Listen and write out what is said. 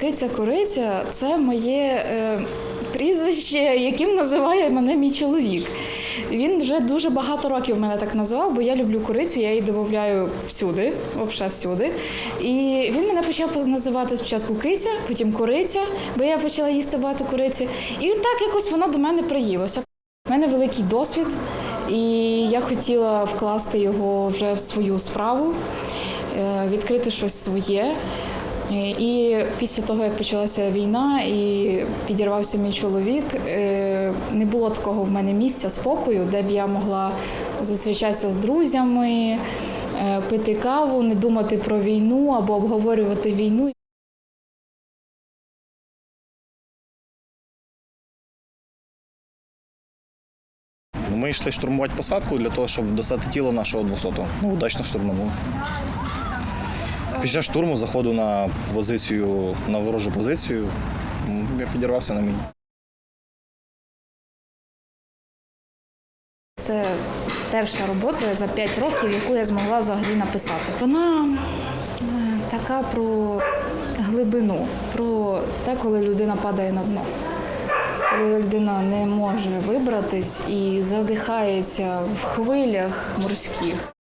Киця Кориця це моє е, прізвище, яким називає мене мій чоловік. Він вже дуже багато років мене так називав, бо я люблю курицю, я її додаю всюди, взагалі всюди. І він мене почав називати спочатку киця, потім куриця, бо я почала їсти багато куриці. І так якось воно до мене приїлося. У мене великий досвід, і я хотіла вкласти його вже в свою справу, е, відкрити щось своє. І після того, як почалася війна і підірвався мій чоловік, е, не було такого в мене місця спокою, де б я могла зустрічатися з друзями, е, пити каву, не думати про війну або обговорювати війну. Ми йшли штурмувати посадку для того, щоб достати тіло нашого 200-го. Ну, удачно штурманули. Під час штурму заходу на позицію, на ворожу позицію, я підірвався на міні. Це перша робота за 5 років, яку я змогла взагалі написати. Вона е, така про глибину, про те, коли людина падає на дно. Коли людина не може вибратись і задихається в хвилях морських.